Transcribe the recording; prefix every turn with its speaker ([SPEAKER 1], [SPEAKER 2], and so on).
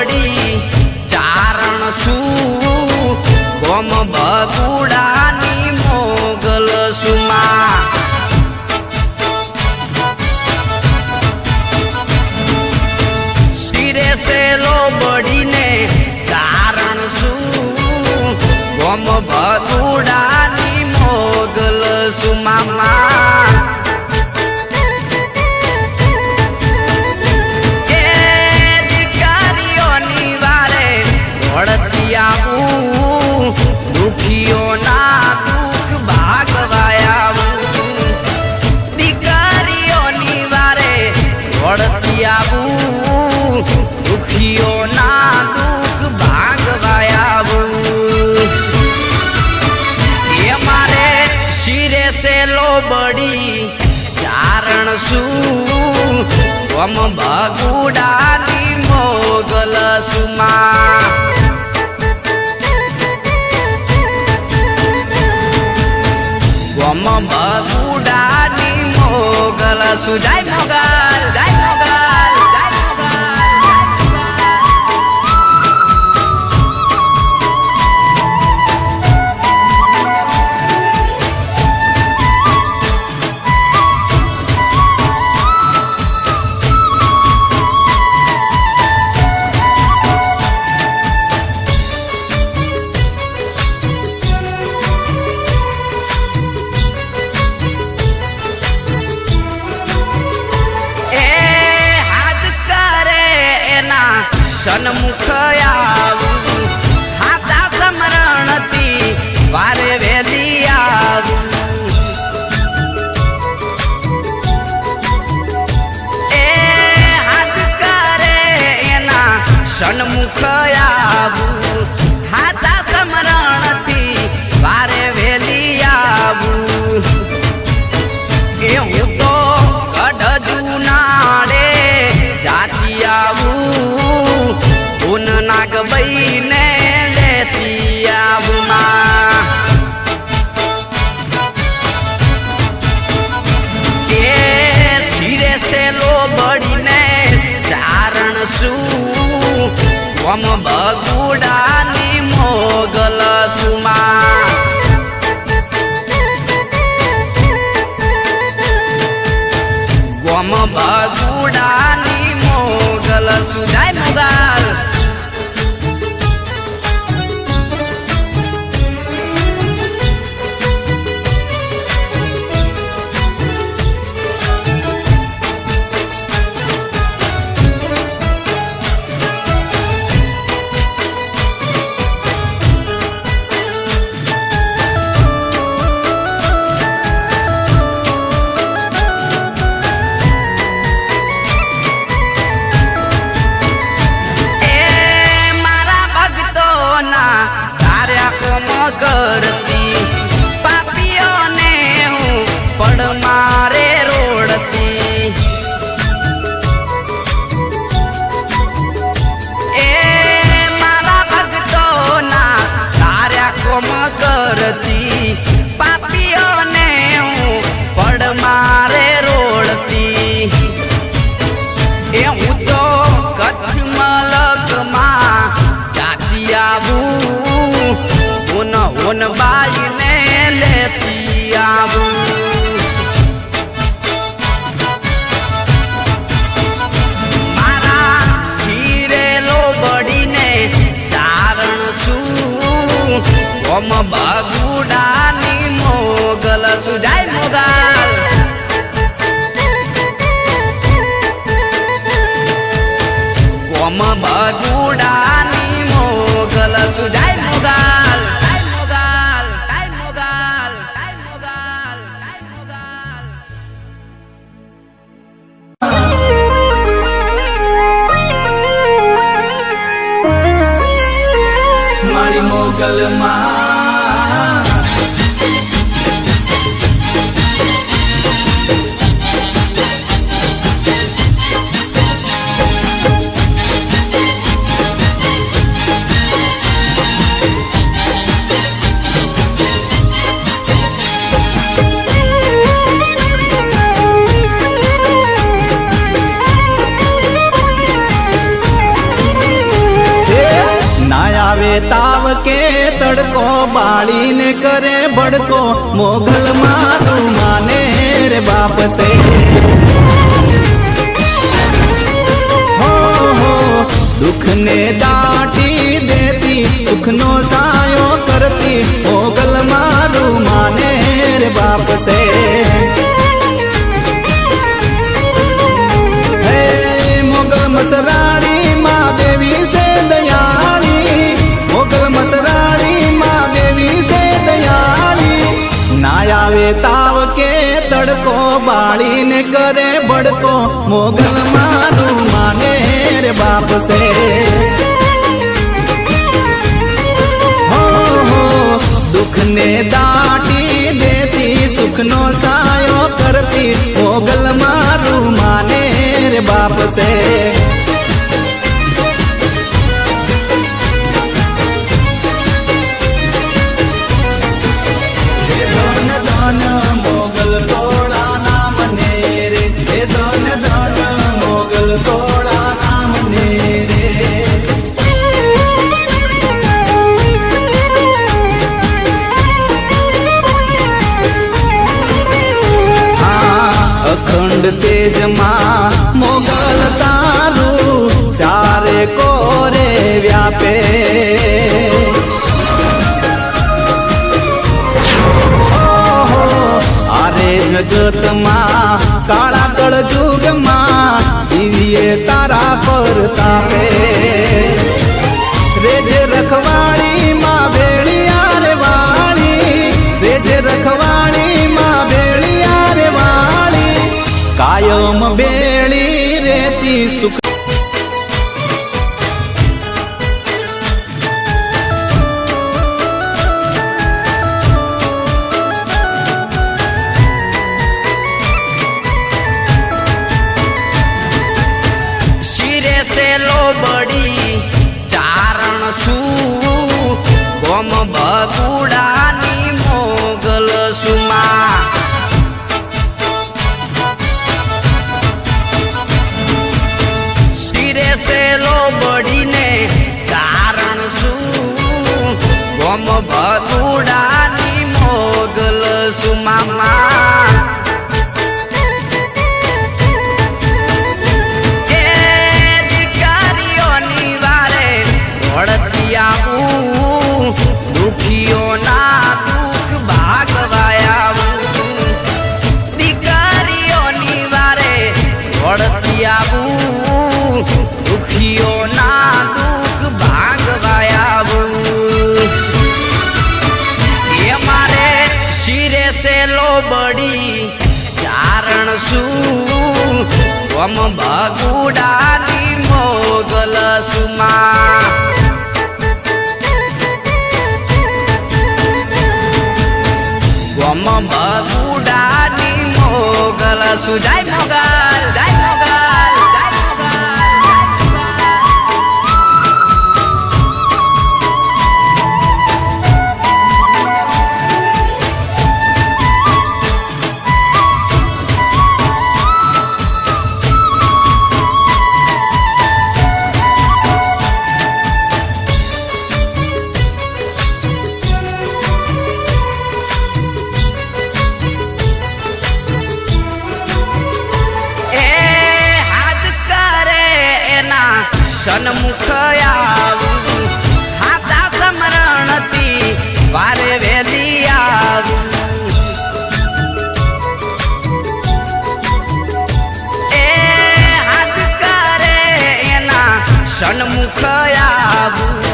[SPEAKER 1] પડી, ચારણ શું બગુડાની મોગલ સુમા. શિરે સેલો બળીને ચારણ શું ગોમ બગુડાની મોગલ સુમા વમ ભાગુડા આવું હાથા સમરણતી વારે વેલી એ હાથ કરે એના Toma vago મોગલ મારું
[SPEAKER 2] માને રે બાપ સે. હો હો દુઃખને દાટી દેતી સુખનો સાયો કરતી મોગલ મારું માને રે બાપ છે હો હો દુઃખને દાટી દેતી સુખનો સાયો કરતી મોગલ મારું માને રે બાપ છે હે અખંડ તેજમાં મોગલ તારું ચારે કોરે વ્યાપે આરે જગતમાં કાળા કળ જુગમાં જીવીએ તારા પર
[SPEAKER 1] સે લોબડી ચારણ શું ગોમ બગુડાની વળતી આવું દુખીઓના દુઃખ ભાગવાય આવું. એ મારે શિરે સે બડી ચારણ શું? ગમ ભગુડાની મોગલ સુમા. ગમ ભગુડાની મોગલ સુજાય સન્મુખ આવું હાથા સમરણથી વારે વેલી આવું એ હાથ કરે એના સન્મુખ આવું.